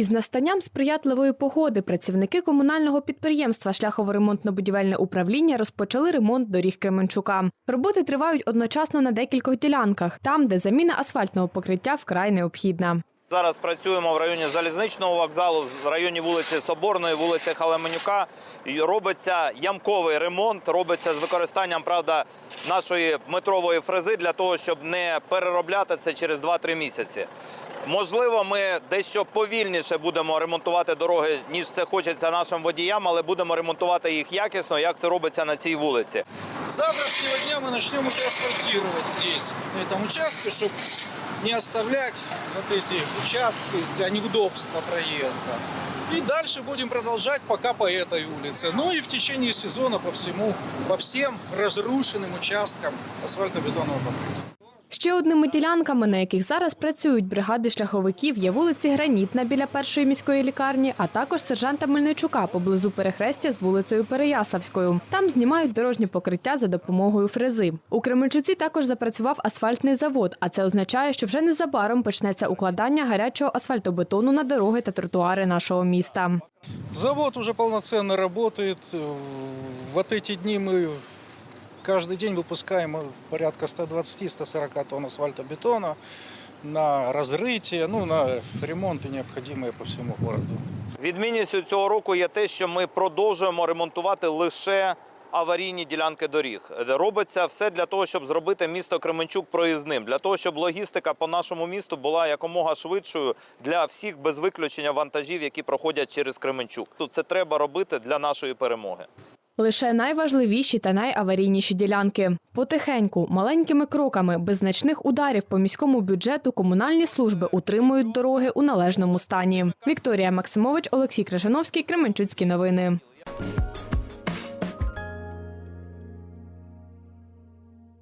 Із настанням сприятливої погоди працівники комунального підприємства Шляхово-ремонтно-будівельне управління розпочали ремонт доріг Кременчука. Роботи тривають одночасно на декількох ділянках, там, де заміна асфальтного покриття вкрай необхідна. Зараз працюємо в районі залізничного вокзалу, в районі вулиці Соборної, вулиці Халеменюка. Робиться ямковий ремонт, робиться з використанням правда нашої метрової фрези для того, щоб не переробляти це через 2-3 місяці. Можливо, ми дещо повільніше будемо ремонтувати дороги, ніж це хочеться нашим водіям, але будемо ремонтувати їх якісно, як це робиться на цій вулиці. С завтрашнего дня мы начнем уже асфальтировать здесь, на этом участке, чтобы не оставлять вот эти участки для неудобства проезда. И дальше будем продолжать пока по этой улице. Ну и в течение сезона по всему, по всем разрушенным участкам асфальтобетонного покрытия. Ще одними ділянками, на яких зараз працюють бригади шляховиків, є вулиці Гранітна біля першої міської лікарні, а також сержанта Мельничука поблизу перехрестя з вулицею Переясавською. Там знімають дорожнє покриття за допомогою фрези. У Кременчуці також запрацював асфальтний завод, а це означає, що вже незабаром почнеться укладання гарячого асфальтобетону на дороги та тротуари нашого міста. Завод уже полноценно работает. Вот эти дни мы каждый день выпускаем порядка 120-140 тонн асфальтобетона на разрытие, ну, на ремонты необходимые по всему городу. Відмінністю цього року є те, що ми продовжуємо ремонтувати лише аварійні ділянки доріг. Робиться все для того, щоб зробити місто Кременчук проїзним, для того, щоб логістика по нашому місту була якомога швидшою для всіх без виключення вантажів, які проходять через Кременчук. Тут це треба робити для нашої перемоги. Лише найважливіші та найаварійніші ділянки. Потихеньку, маленькими кроками, без значних ударів по міському бюджету комунальні служби утримують дороги у належному стані. Вікторія Максимович, Олексій Крижановський, Кременчуцькі новини.